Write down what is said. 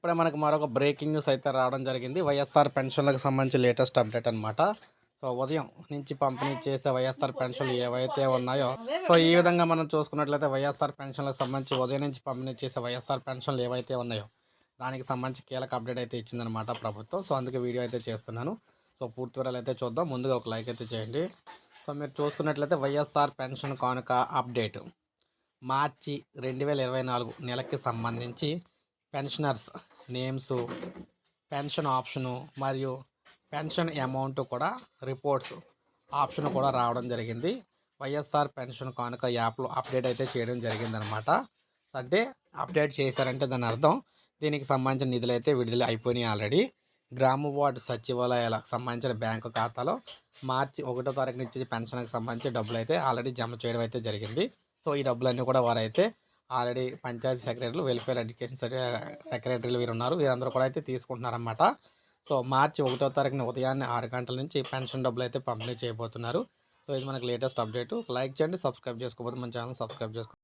ఇప్పుడే మనకు మరొక బ్రేకింగ్ న్యూస్ అయితే రావడం జరిగింది. వైఎస్ఆర్ పెన్షన్లకు సంబంధించి లేటెస్ట్ అప్డేట్ అనమాట సో ఉదయం నుంచి పంపిణీ చేసే వైఎస్ఆర్ పెన్షన్లు ఏవైతే ఉన్నాయో సో ఈ విధంగా మనం చూసుకున్నట్లయితే వైఎస్ఆర్ పెన్షన్లకు సంబంధించి ఉదయం నుంచి పంపిణీ చేసే వైఎస్ఆర్ పెన్షన్లు ఏవైతే ఉన్నాయో దానికి సంబంధించి కీలక అప్డేట్ అయితే ఇచ్చిందనమాట ప్రభుత్వం. సో అందుకే వీడియో అయితే చేస్తున్నాను. సో పూర్తి వివరాలు అయితే చూద్దాం. ముందుగా ఒక లైక్ అయితే చేయండి. సో మీరు చూసుకున్నట్లయితే వైఎస్ఆర్ పెన్షన్ కానుక అప్డేట్. మార్చి రెండు వేల ఇరవై నాలుగు నెలకి సంబంధించి పెన్షనర్స్ నేమ్స్ పెన్షన్ ఆప్షను మరియు పెన్షన్ అమౌంట్ కూడా రిపోర్ట్స్ ఆప్షన్ కూడా రావడం జరిగింది. వైఎస్ఆర్ పెన్షన్ కానుక యాప్లో అప్డేట్ అయితే చేయడం జరిగిందనమాట. అంటే అప్డేట్ చేశారంటే దాని అర్థం దీనికి సంబంధించిన నిధులు అయితే విడుదల అయిపోయినాయి ఆల్రెడీ. గ్రామ వార్డు సచివాలయాలకు సంబంధించిన బ్యాంకు ఖాతాలో మార్చి ఒకటో తారీఖు నుంచి పెన్షన్కి సంబంధించి డబ్బులు అయితే ఆల్రెడీ జమ చేయడం అయితే జరిగింది. సో ఈ డబ్బులన్నీ కూడా వారైతే ఆల్రెడీ పంచాయతీ సెక్రటరీలు వెల్ఫేర్ ఎడ్యుకేషన్ సెక్రటరీలు వీరు ఉన్నారు వీరందరూ కూడా అయితే తీసుకుంటున్నారన్నమాట. సో మార్చి ఒకటో తారీఖున ఉదయాన్నే ఆరు గంటల నుంచి పెన్షన్ డబ్బులు అయితే పంపిణీ చేయబోతున్నారు. సో ఇది మనకి లేటెస్ట్ అప్డేట్. లైక్ చేయండి సబ్స్క్రైబ్ చేసుకోకపోతే మన ఛానల్ సబ్స్క్రైబ్ చేసుకోండి